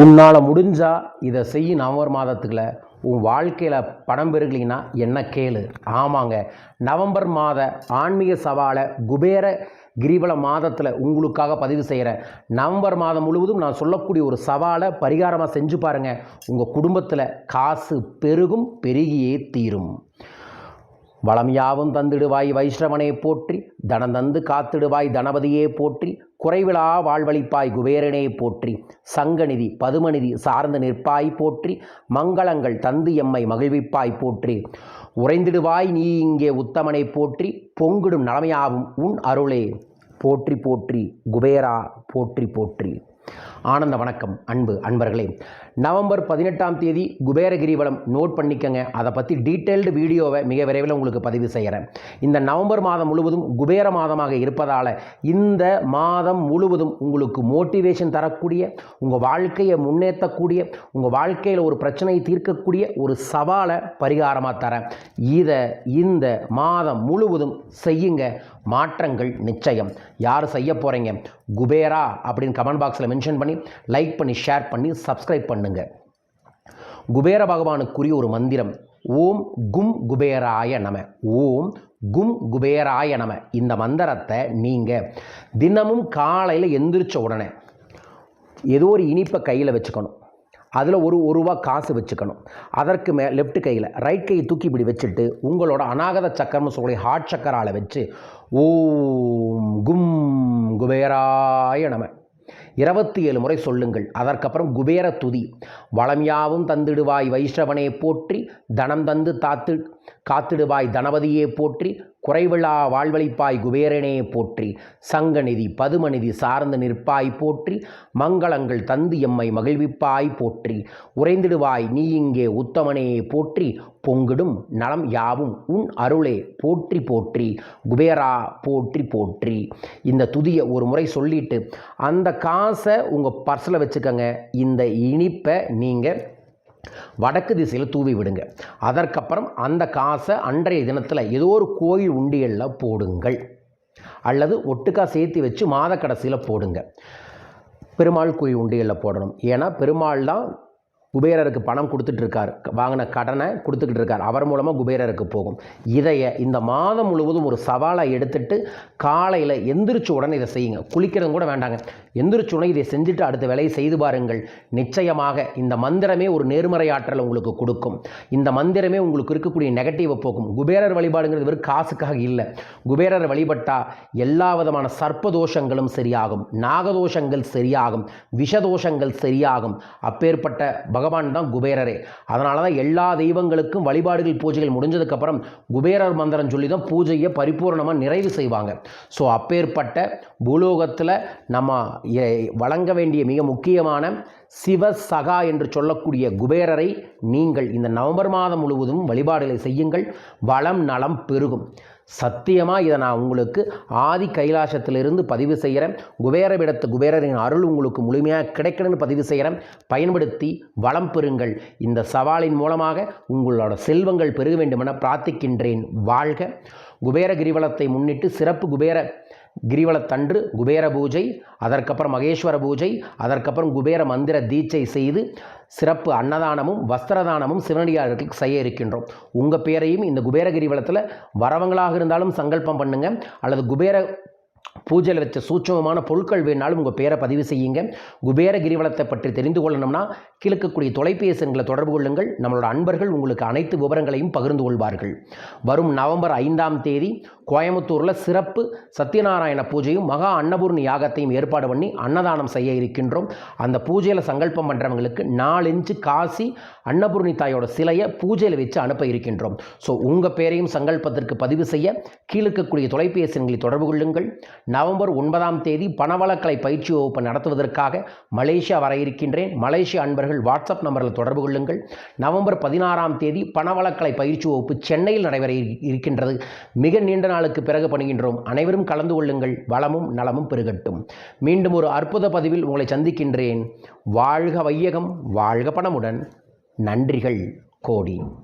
உன்னால் முடிஞ்சால் இதை செய்ய நவம்பர் மாதத்துக்குள்ள. உன் வாழ்க்கையில் பணம் பெருகலைன்னா என்ன கேளு? ஆமாங்க. நவம்பர் மாத ஆன்மீக சவாலை குபேர கிரிவல மாதத்தில் உங்களுக்காக பதிவு செய்கிறேன் நவம்பர் மாதம் முழுவதும் நான் சொல்லக்கூடிய ஒரு சவாலை பரிகாரமாக செஞ்சு பாருங்கள் உங்கள் குடும்பத்தில் காசு பெருகும் பெருகியே தீரும். வளம் யாவும் தந்திடுவாய் வைஷ்ணவனே போற்றி தனந்தந்து காத்திடுவாய் தனபதியே போற்றி குறைவிழா வாழ்வழிப்பாய் குபேரனே போற்றி சங்கநிதி பதுமநிதி சார்ந்து நிற்பாய் போற்றி மங்களங்கள் தந்து எம்மை மகிழ்விப்பாய் போற்றி. உறைந்திடுவாய் நீ இங்கே உத்தமனை போற்றி பொங்கிடும் நலமையாவும் உன் அருளே. போற்றி போற்றி குபேரா போற்றி போற்றி. ஆனந்த வணக்கம் அன்பு அன்பர்களே. நவம்பர் பதினெட்டாம் தேதி குபேர கிரிவலம் நோட் பண்ணிக்கங்க. அதை பற்றி டீட்டெயில்டு வீடியோவை மிக விரைவில் உங்களுக்கு பதிவு செய்கிறேன் இந்த நவம்பர் மாதம் முழுவதும் குபேர மாதமாக இருப்பதால் இந்த மாதம் முழுவதும் உங்களுக்கு மோட்டிவேஷன் தரக்கூடிய உங்கள் வாழ்க்கையை முன்னேற்றக்கூடிய உங்கள் வாழ்க்கையில் ஒரு பிரச்சனையை தீர்க்கக்கூடிய ஒரு சவாலை பரிகாரமாக தரேன். இதை இந்த மாதம் முழுவதும் செய்யுங்க. மாற்றங்கள் நிச்சயம். யார் செய்ய போகிறீங்க குபேரா அப்படின்னு கமெண்ட் பாக்ஸில் மென்ஷன் பண்ணி லைக் பண்ணி ஷேர் பண்ணி சப்ஸ்கிரைப் பண்ணுங்கள் குபேர பகவானுக்குரிய ஒரு மந்திரம் ஓம் கும் குபேராய நம. ஓம் கும் குபேராய நம. இந்த மந்திரத்தை நீங்கள் தினமும் காலையில் எந்திரிச்ச உடனே ஏதோ ஒரு இனிப்பை கையில் வச்சுக்கணும். அதில் ஒரு ஒரு ரூபா காசு வச்சுக்கணும். அதற்கு மே லெஃப்ட் கையில் ரைட் கையை தூக்கி இப்படி வச்சுட்டு உங்களோட அநாகத சக்கரம்னு சொல்லி ஹார்ட் சக்கரால் வச்சு ஓம் கும் குபேராய நம. இருபத்தி ஏழு முறை சொல்லுங்கள். அதற்கப்புறம் குபேர துதி. வளமியாவும் தந்திடுவாய் வைஷ்ணவனே போற்றி தனம் தந்து தாத்து காத்திடுவாய் தனபதியே போற்றி குறைவிழா வாழ்வழிப்பாய் குபேரனே போற்றி. சங்கநிதி பதுமநிதி சார்ந்து நிற்பாய் போற்றி மங்களங்கள் தந்து எம்மை மகிழ்விப்பாய் போற்றி. உறைந்திடுவாய் நீ இங்கே உத்தமனே போற்றி பொங்கிடும் நலம் யாவும் உன் அருளே போற்றி போற்றி. குபேரா போற்றி போற்றி. இந்த துதியை ஒரு முறை சொல்லிட்டு அந்த காசை உங்கள் பர்ஸில் வச்சுக்கோங்க. இந்த இனிப்பை நீங்கள் வடக்கு திசையில் தூவி விடுங்க. அதற்கப்புறம் அந்த காசை அன்றைய தினத்தில் ஏதோ ஒரு கோயில் உண்டியலில் போடுங்கள். அல்லது ஒட்டுக்கா சேர்த்து வச்சு மாத கடைசியில் போடுங்க. பெருமாள் கோயில் உண்டியலில் போடணும். ஏன்னா பெருமாள் தான் குபேரருக்கு பணம் கொடுத்துட்டு இருக்கார் வாங்கின கடனை கொடுத்துக்கிட்டு இருக்கார் அவர் மூலமாக குபேரருக்கு போகும். இதைய இந்த மாதம் முழுவதும் ஒரு சவாலை எடுத்துட்டு காலையில் எந்திரிச்ச உடனே இதை செய்யுங்க. குளிக்கிறதும் கூட வேண்டாங்க. எந்திரிச்ச இதை செஞ்சுட்டு அடுத்த வேலையை செய்து பாருங்கள். நிச்சயமாக இந்த மந்திரமே ஒரு நேர்மறை ஆற்றல் உங்களுக்கு கொடுக்கும். இந்த மந்திரமே உங்களுக்கு இருக்கக்கூடிய நெகட்டிவை போக்கும் குபேரர் வழிபாடுங்கிறது வெறும் காசுக்காக இல்லை. குபேரர் வழிபட்டால் எல்லா விதமான சர்ப்பதோஷங்களும் சரியாகும். நாகதோஷங்கள் சரியாகும். விஷதோஷங்கள் சரியாகும். அப்பேற்பட்ட பகவான் தான் குபேரரே. அதனால தான் எல்லா தெய்வங்களுக்கும் வழிபாடுகள் பூஜைகள் முடிஞ்சதுக்கப்புறம் குபேரர் மந்திரம் சொல்லி தான் பூஜையை பரிபூர்ணமாக நிறைவு செய்வாங்க. ஸோ அப்பேற்பட்ட பூலோகத்தில் நம்ம வழங்க வேண்டிய மிக முக்கியமான சிவசகா என்று சொல்லக்கூடிய குபேரரை நீங்கள் இந்த நவம்பர் மாதம் முழுவதும் வழிபாடுகளை செய்யுங்கள். வளம் நலம் பெருகும். சத்தியமாக இதை நான் உங்களுக்கு ஆதி கைலாசத்திலிருந்து பதிவு செய்கிறேன். குபேரவிடத்து குபேரரின் அருள் உங்களுக்கு முழுமையாக கிடைக்கணும்னு பதிவு செய்கிறேன். பயன்படுத்தி வளம் பெறுங்கள். இந்த சவாலின் மூலமாக உங்களோட செல்வங்கள் பெருக வேண்டுமென பிரார்த்திக்கின்றேன். வாழ்க. குபேர கிரிவலத்தை முன்னிட்டு சிறப்பு குபேர கிரிவலத்தன்று குபேர பூஜை அதற்கப்புறம் மகேஸ்வர பூஜை அதற்கப்புறம் குபேர மந்திர தீட்சை செய்து சிறப்பு அன்னதானமும் வஸ்திரதானமும் சிவனடியார்களுக்கு செய்ய இருக்கின்றோம். உங்கள் பேரையும் இந்த குபேர கிரிவலத்தில் வரவங்களாக இருந்தாலும் சங்கல்பம் பண்ணுங்கள் அல்லது குபேர பூஜையில் வச்ச சூட்சமமான பொருட்கள் வேணாலும் உங்கள் பேரை பதிவு செய்யுங்க. குபேர கிரிவலத்தை பற்றி தெரிந்து கொள்ளணும்னா கிழக்கக்கூடிய தொலைபேசி எண்களை தொடர்பு கொள்ளுங்கள். நம்மளோட அன்பர்கள் உங்களுக்கு அனைத்து விவரங்களையும் பகிர்ந்து கொள்வார்கள். வரும் நவம்பர் ஐந்தாம் தேதி கோயம்புத்தூரில் சிறப்பு சத்யநாராயண பூஜையும் மகா அன்னபூர்ணி யாகத்தையும் ஏற்பாடு பண்ணி அன்னதானம் செய்ய இருக்கின்றோம். அந்த பூஜையில் சங்கல்பம் பண்ணுறவங்களுக்கு நாலு இன்ச்சு காசி அன்னபூர்ணி தாயோட சிலையை பூஜையில் வச்சு அனுப்ப இருக்கின்றோம். ஸோ உங்கள் பேரையும் சங்கல்பத்திற்கு பதிவு செய்ய கீழிருக்கக்கூடிய தொலைபேசி எண்களை தொடர்பு கொள்ளுங்கள். நவம்பர் ஒன்பதாம் தேதி பணவளக்கலை பயிற்சி வகுப்பு நடத்துவதற்காக மலேசியா வர இருக்கின்றேன். மலேசிய அன்பர்கள் வாட்ஸ்அப் நம்பரில் தொடர்பு கொள்ளுங்கள். நவம்பர் பதினாறாம் தேதி பணவளக்கலை பயிற்சி வகுப்பு சென்னையில் நடைபெற இருக்கின்றது. மிக நீண்ட நாளுக்கு பிறகு பணிகின்றோம். அனைவரும் கலந்து கொள்ளுங்கள். வளமும் நலமும் பெருகட்டும். மீண்டும் ஒரு அற்புத பதிவில் உங்களை சந்திக்கின்றேன். வாழ்க வையகம் வாழ்க பணமுடன். நன்றிகள் கோடி.